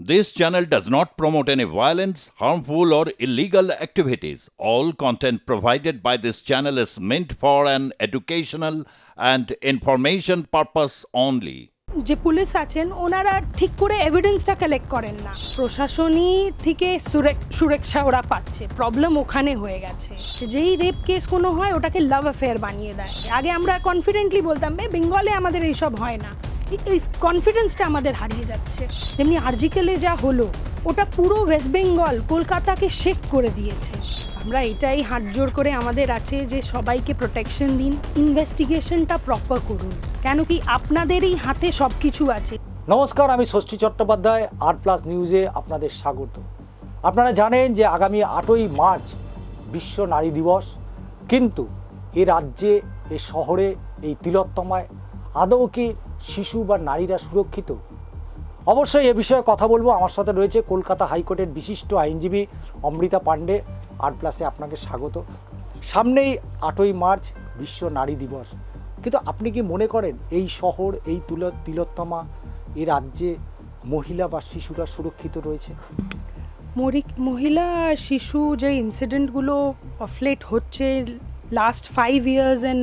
This channel does not promote any violence, harmful, or illegal activities. All content provided by this channel is meant for an educational and information purpose only. যে police আছেন ওনারা ঠিক করে এভিডেন্সটা collect করেন না প্রশাসনই থেকে সুরক্ষা ওরা পাচ্ছে প্রবলেম ওখানে হয়ে গেছে যেই রেপ কেস কোনো হয় ওটাকে লাভ অ্যাফেয়ার বানিয়ে দেয় আগে আমরা কনফিডেন্টলি বলতাম বেঙ্গলে আমাদের এইসব হয় না এই- কনফিডেন্সটা আমাদের হারিয়ে যাচ্ছে। যেমনি আর্জিকেলে যা হলো, ওটা পুরো ওয়েস্ট বেঙ্গল কলকাতাকে শেক করে দিয়েছে। আমরা এটাই হাত জোর করে আমাদের আছে যে সবাইকে প্রোটেকশন দিন ইনভেস্টিগেশনটা প্রপার করুন। কেন কি আপনাদেরই হাতে সব কিছু আছে। নমস্কার, আমি ষষ্ঠী চট্টোপাধ্যায় আর প্লাস নিউজে আপনাদের স্বাগত। আপনারা জানেন যে আগামী আটই মার্চ বিশ্ব নারী দিবস, কিন্তু এ রাজ্যে, এ শহরে, এই তিলোত্তমায় আদৌ কি শিশু বা নারীরা সুরক্ষিত? অবশ্যই এ বিষয়ে কথা বলব। আমার সাথে রয়েছে কলকাতা হাইকোর্টের বিশিষ্ট আইনজীবী অমৃতা পাণ্ডে। আর প্লাসে আপনাকে স্বাগত। সামনেই আটই মার্চ, বিশ্ব নারী দিবস। কিন্তু আপনি কি মনে করেন এই শহর, এই তুল, তিলোত্তমা, এ রাজ্যে মহিলা বা শিশুরা সুরক্ষিত রয়েছে? মহিলা শিশু যে ইনসিডেন্টগুলো অফলেট হচ্ছে লাস্ট ফাইভ ইয়ার্স অ্যান্ড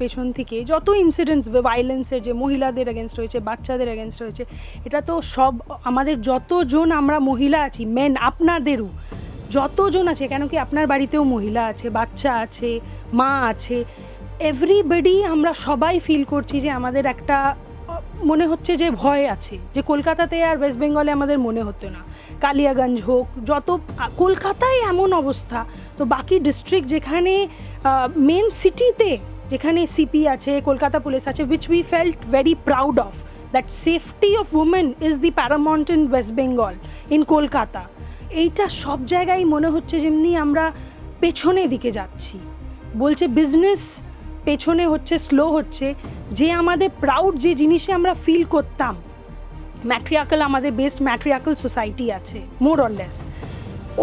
পেছন থেকে যত ইনসিডেন্টস ভাইলেন্সের যে মহিলাদের এগেনস্ট হয়েছে, বাচ্চাদের এগেনস্ট হয়েছে, এটা তো সব আমাদের যতজন আমরা মহিলা আছি মেন আপনাদেরও, যতজন আছে, কেন কি আপনার বাড়িতেও মহিলা আছে, বাচ্চা আছে, মা আছে এভরিবডি আমরা সবাই ফিল করছি যে আমাদের একটা মনে হচ্ছে যে ভয় আছে, যে কলকাতাতে আর ওয়েস্ট বেঙ্গলে আমাদের মনে হতো না। কালিয়াগঞ্জ হোক, যত, কলকাতায় এমন অবস্থা, তো বাকি ডিস্ট্রিক্ট যেখানে মেন সিটিতে যেখানে সিপি আছে, কলকাতা পুলিশ আছে which we felt very proud of that safety of women is the paramount in West Bengal in Kolkata. এইটা সব জায়গায় মনে হচ্ছে যেমনি আমরা পেছনে দিকে যাচ্ছি। বলছে বিজনেস পেছনে হচ্ছে স্লো হচ্ছে, যে আমাদের প্রাউড যে জিনিসে আমরা ফিল করতাম। ম্যাট্রিয়াকাল আমাদের বেস্ট ম্যাট্রিয়াকাল সোসাইটি আছে মোর অর লেস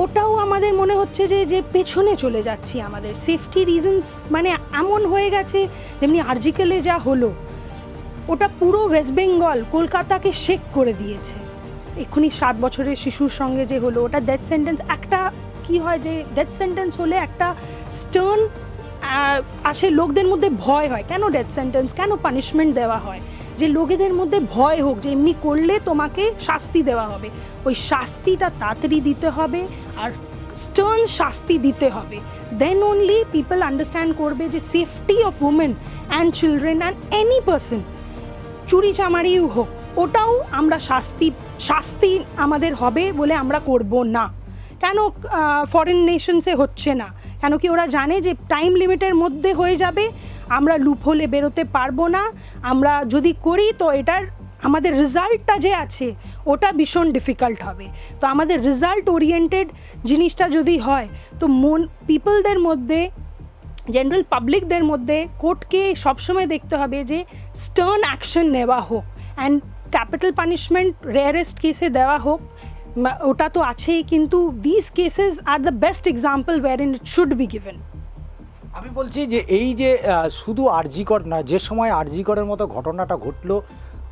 ওটাও আমাদের মনে হচ্ছে যে যে পেছনে চলে যাচ্ছি আমাদের। সেফটি রিজনস মানে এমন হয়ে গেছে, যেমনি আর্জিক্যালে যা হলো, ওটা পুরো ওয়েস্ট বেঙ্গল কলকাতাকে শেক করে দিয়েছে। এক্ষুনি সাত বছরের শিশুর সঙ্গে যে হলো, ওটা ডেথ সেন্টেন্স একটা কি হয় যে ডেথ সেন্টেন্স হলে একটা স্টার্ন আসে লোকদের মধ্যে ভয় হয়। কেন ডেথ সেন্টেন্স কেন পানিশমেন্ট দেওয়া হয়? যে লোকেদের মধ্যে ভয় হোক, যে এমনি করলে তোমাকে শাস্তি দেওয়া হবে। ওই শাস্তিটা তাড়াতাড়ি দিতে হবে আর স্টার্ন শাস্তি দিতে হবে। দেন অনলি পিপল আন্ডারস্ট্যান্ড করবে যে safety of women and children and any person চুরি চামারিও হোক, ওটাও আমরা শাস্তি শাস্তি আমাদের হবে বলে আমরা করব না। কেন ফরেন নেশনসে হচ্ছে না? কেন কি ওরা জানে যে টাইম লিমিটের মধ্যে হয়ে যাবে? আমরা লুপ হলে বেরোতে পারব না। আমরা যদি করি তো এটার, আমাদের রেজাল্টটা যে আছে, ওটা ভীষণ ডিফিকাল্ট হবে। তো আমাদের রেজাল্ট ওরিয়েন্টেড জিনিসটা যদি হয়, তো মন পিপলদের মধ্যে জেনারেল পাবলিকদের মধ্যে কোর্টকে সবসময় দেখতে হবে যে স্টার্ন অ্যাকশন নেওয়া হোক। অ্যান্ড ক্যাপিটাল পানিশমেন্ট রেয়ারেস্ট কেসে দেওয়া হোক। ওটা তো আছেই, কিন্তু this cases are the best example were in it should be given আমি বলছি যে এই যে শুধু আরজিকর না, যে সময় আরজিকরের মতো ঘটনাটা ঘটলো,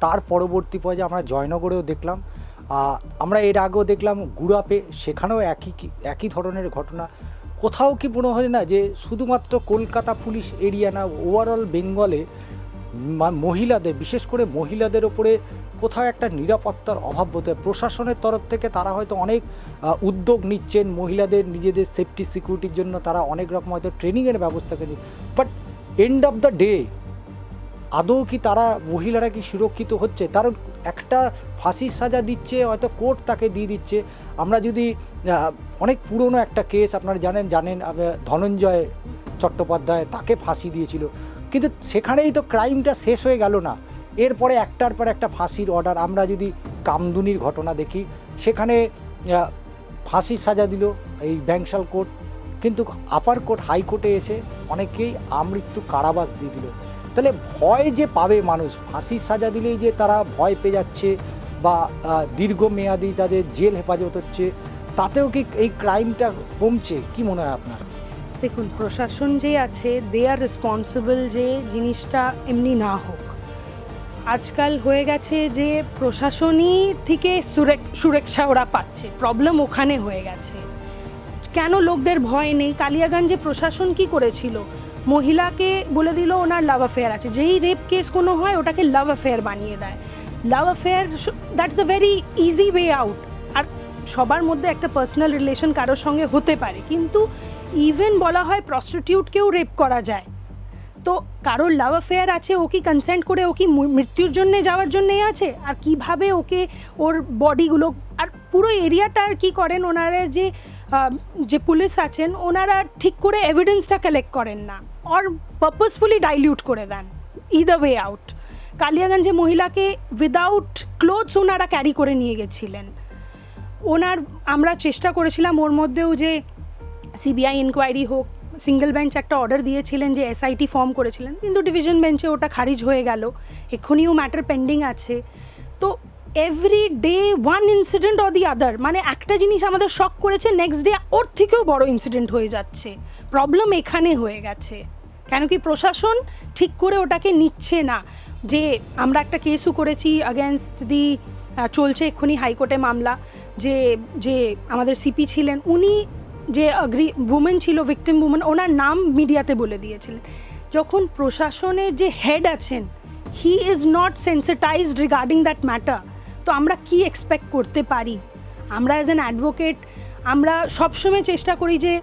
তার পরবর্তী পর্যায়ে আমরা জয়নগরেও দেখলাম। আমরা এর আগেও দেখলাম গুড়াপে, সেখানেও একই একই ধরনের ঘটনা। কোথাও কি মনে হয় না যে শুধুমাত্র কলকাতা পুলিশ এরিয়া না ওভারঅল বেঙ্গলে মহিলাদের, বিশেষ করে মহিলাদের ওপরে কোথাও একটা নিরাপত্তার অভাব হতে প্রশাসনের তরফ থেকে তারা হয়তো অনেক উদ্যোগ নিচ্ছেন। মহিলাদের নিজেদের সেফটি সিকিউরিটির জন্য তারা অনেক রকম হয়তো ট্রেনিংয়ের ব্যবস্থা করেন but end of the day আদৌ কি তারা মহিলারা কি সুরক্ষিত হচ্ছে? তার একটা ফাঁসির সাজা দিচ্ছে, হয়তো কোর্ট তাকে দিয়ে দিচ্ছে। আমরা যদি অনেক পুরনো একটা কেস আপনারা জানেন জানেন ধনঞ্জয় চট্টোপাধ্যায় তাকে ফাঁসি দিয়েছিল। কিন্তু সেখানেই তো ক্রাইমটা শেষ হয়ে গেল না। এরপরে একটার পর একটা ফাঁসির অর্ডার আমরা যদি কামদুনির ঘটনা দেখি, সেখানে ফাঁসির সাজা দিল এই ব্যাংশাল কোর্ট। কিন্তু আপার কোর্ট হাইকোর্টে এসে অনেকেই আমৃত্যু কারাবাস দিয়ে দিল। তাহলে ভয় যে পাবে মানুষ, ফাঁসির সাজা দিলেই যে তারা ভয় পেয়ে যাচ্ছে বা দীর্ঘমেয়াদী তাদের জেল হেফাজত হচ্ছে, তাতেও কি এই ক্রাইমটা কমছে? কি মনে হয় আপনার? দেখুন, প্রশাসন যে আছে দে আর রেসপন্সিবল যে জিনিসটা এমনি না হোক। আজকাল হয়ে গেছে যে প্রশাসনই থেকে সুরে- সুরক্ষা ওরা পাচ্ছে। প্রবলেম ওখানে হয়ে গেছে। কেন লোকদের ভয় নেই? কালিয়াগঞ্জে প্রশাসন কি করেছিল? মহিলাকে বলে দিল ওনার লাভ অ্যাফেয়ার আছে। যেই রেপ কেস কোনো হয়, ওটাকে লাভ অ্যাফেয়ার বানিয়ে দেয়। Love affair that's a very easy way out আর সবার মধ্যে একটা পার্সোনাল রিলেশন কারোর সঙ্গে হতে পারে। কিন্তু ইভেন বলা হয় প্রস্টিটিউটকেও রেপ করা যায়। তো কারোর লাভ অ্যাফেয়ার আছে, ও কি কনসেন্ট করে ও কি মৃত্যুর জন্যে যাওয়ার জন্যে আছে? আর কীভাবে ওকে ওর বডিগুলো আর পুরো এরিয়াটা আর কী করেন ওনারা যে যে পুলিশ আছেন, ওনারা ঠিক করে এভিডেন্সটা কালেক্ট করেন না। অর পারপাসফুলি ডাইলিউট করে দেন ইদার ওয়ে আউট কালিয়াগঞ্জে মহিলাকে উইদাউট ক্লোথস ওনারা ক্যারি করে নিয়ে গেছিলেন। ওনার, আমরা চেষ্টা করেছিলাম ওর মধ্যেও যে সিবিআই ইনকোয়ারি হোক সিঙ্গেল বেঞ্চ একটা অর্ডার দিয়েছিলেন যে এসআইটি ফর্ম করেছিলেন। কিন্তু ডিভিশন বেঞ্চে ওটা খারিজ হয়ে গেল। এক্ষুনিও ম্যাটার পেন্ডিং আছে। তো every day one incident or the other মানে একটা জিনিস আমাদের শক করেছে নেক্সট ডে ওর থেকেও বড় ইনসিডেন্ট হয়ে যাচ্ছে। প্রবলেম এখানে হয়ে গেছে। কেন কি প্রশাসন ঠিক করে ওটাকে নিচ্ছে না। যে আমরা একটা কেসও করেছি অ্যাগেনস্ট দি চলছে এক্ষুনি হাইকোর্টে মামলা। যে যে আমাদের সিপি ছিলেন, উনি যে অগ্রি উমেন ছিল ভিক্টিম উমেন ওনার নাম মিডিয়াতে বলে দিয়েছিলেন। যখন প্রশাসনের যে হেড আছেন he is not sensitized regarding that matter তো আমরা কি এক্সপেক্ট করতে পারি? আমরা অ্যাজ অ্যান অ্যাডভোকেট আমরা সবসময় চেষ্টা করি যে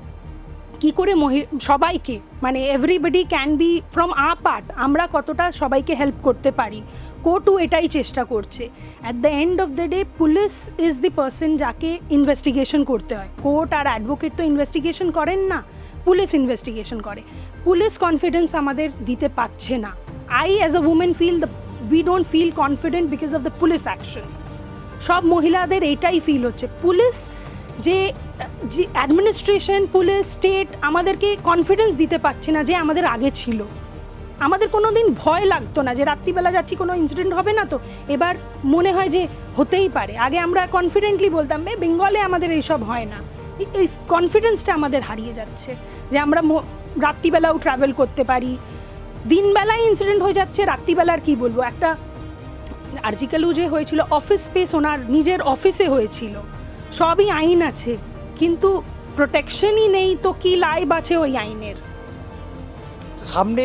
কি করে মহি সবাইকে মানে everybody can be from a part আমরা কতটা সবাইকে হেল্প করতে পারি, কোর্টও এটাই চেষ্টা করছে। At the end of the day police is the person যাকে ইনভেস্টিগেশন করতে হয়। কোর্ট আর অ্যাডভোকেট তো ইনভেস্টিগেশন করেন না, পুলিশ ইনভেস্টিগেশন করে। পুলিশ কনফিডেন্স আমাদের দিতে পারছে না। I as a women feel the we don't feel confident because of the police action সব মহিলাদের এটাই ফিল হচ্ছে। পুলিশ যে যে অ্যাডমিনিস্ট্রেশন পুলিশ স্টেট আমাদেরকে কনফিডেন্স দিতে পারছে না যে আমাদের আগে ছিল। আমাদের কোনো দিন ভয় লাগতো না যে রাত্রিবেলা যাচ্ছি, কোনো ইনসিডেন্ট হবে না তো। এবার মনে হয় যে হতেই পারে। আগে আমরা কনফিডেন্টলি বলতাম বে বেঙ্গলে আমাদের এইসব হয় না। এই- কনফিডেন্সটা আমাদের হারিয়ে যাচ্ছে। যে আমরা রাত্রিবেলাও ট্রাভেল করতে পারি। দিনবেলায় ইনসিডেন্ট হয়ে যাচ্ছে, রাত্রিবেলার কি বলব? একটা আর্জিক্যালও যে হয়েছিল অফিস স্পেস ওনার নিজের অফিসে হয়েছিল। সবই আইন আছে, কিন্তু প্রোটেকশনই নেই তো কি লাইভ আছে ওই আইনের? সামনে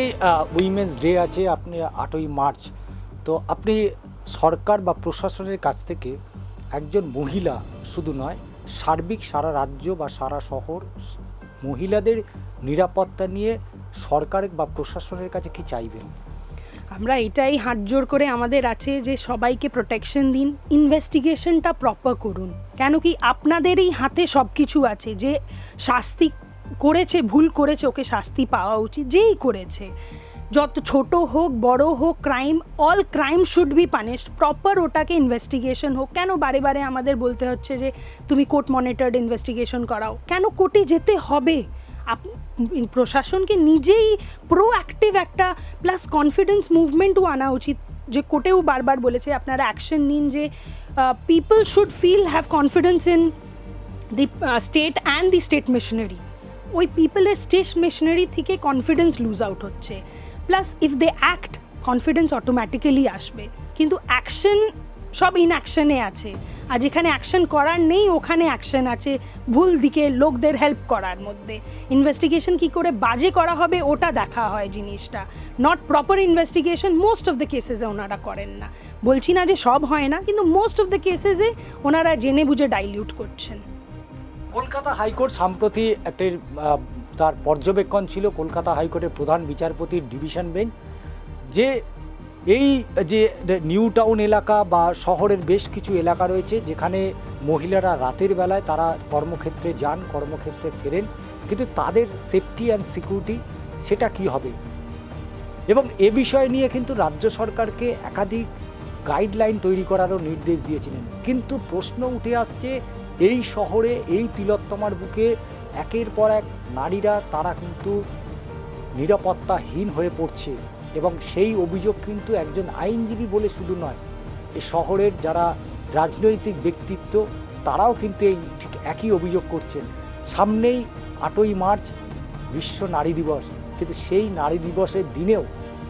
উইমেন্স ডে আছে আপনি আটই মার্চ, তো আপনি সরকার বা প্রশাসনের কাছ থেকে একজন মহিলা শুধু নয়, সার্বিক সারা রাজ্য বা সারা শহর মহিলাদের নিরাপত্তা নিয়ে সরকার বা প্রশাসনের কাছে কি চাইবেন? আমরা এটাই হাত জোর করে আমাদের আছে যে সবাইকে প্রোটেকশন দিন ইনভেস্টিগেশনটা প্রপার করুন। কেন কি আপনাদেরই হাতে সব কিছু আছে যে শাস্তি করেছে, ভুল করেছে, ওকে শাস্তি পাওয়া উচিত, যেই করেছে। যত ছোট হোক, বড় হোক crime all crime should be punished proper ওটাকে ইনভেস্টিগেশন হোক। কেন বারে বারে আমাদের বলতে হচ্ছে যে, তুমি কোর্ট মনিটর্ড ইনভেস্টিগেশন করাও? কেন কোর্টে যেতে হবে? প্রশাসনকে নিজেই প্রোঅ্যাক্টিভ একটা প্লাস কনফিডেন্স মুভমেন্টও আনা উচিত। যে কোর্টেও বারবার বলেছে, আপনারা অ্যাকশন নিন যে people should feel have confidence in the state and the state machinery ওই পিপলের স্টেট মেশিনারি থেকে কনফিডেন্স লুজ আউট হচ্ছে। Plus if they act confidence automatically আসবে। কিন্তু অ্যাকশন সব ইনঅ্যাকশনে আছে। আর যেখানে অ্যাকশন করার নেই, ওখানে অ্যাকশন আছে। ভুল দিকে লোকদের হেল্প করার মধ্যে। ইনভেস্টিগেশন কি করে বাজে করা হবে, ওটা দেখা হয় জিনিসটা। Not proper investigation most of the কেসেসে ওনারা করেন না। বলছি না যে সব হয় না, কিন্তু মোস্ট অফ দ্য কেসেসে ওনারা জেনে বুঝে ডাইলিউট করছেন। কলকাতা হাইকোর্ট সম্প্রতি একটি তার পর্যবেক্ষণ ছিল, কলকাতা হাইকোর্টের প্রধান বিচারপতির ডিভিশন বেঞ্চ, যে এই যে নিউ টাউন এলাকা বা শহরের বেশ কিছু এলাকা রয়েছে যেখানে মহিলারা রাতের বেলায় তারা কর্মক্ষেত্রে যান, কর্মক্ষেত্রে ফেরেন। কিন্তু তাদের সেফটি অ্যান্ড সিকিউরিটি সেটা কি হবে? এবং এ বিষয় নিয়ে কিন্তু রাজ্য সরকারকে একাধিক গাইডলাইন তৈরি করারও নির্দেশ দিয়েছিলেন। কিন্তু প্রশ্ন উঠে আসছে, এই শহরে এই তিলোত্তমার বুকে একের পর এক নারীরা তারা কিন্তু নিরাপত্তাহীন হয়ে পড়ছে। এবং সেই অভিযোগ কিন্তু একজন আইনজীবী বলে শুধু নয়, এ শহরের যারা রাজনৈতিক ব্যক্তিত্ব, তারাও কিন্তু এই ঠিক একই অভিযোগ করছেন। সামনেই আটই মার্চ, বিশ্ব নারী দিবস। কিন্তু সেই নারী দিবসের দিনেও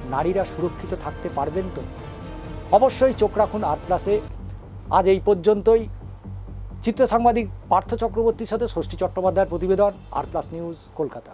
নারীরা সুরক্ষিত থাকতে পারবেন তো? অবশ্যই চোখ রাখুন আর প্লাসে। আজ এই পর্যন্তই। চিত্র সাংবাদিক পার্থ চক্রবর্তীর সাথে ষষ্ঠী চট্টোপাধ্যায়ের প্রতিবেদন আর প্লাস নিউজ, কলকাতা।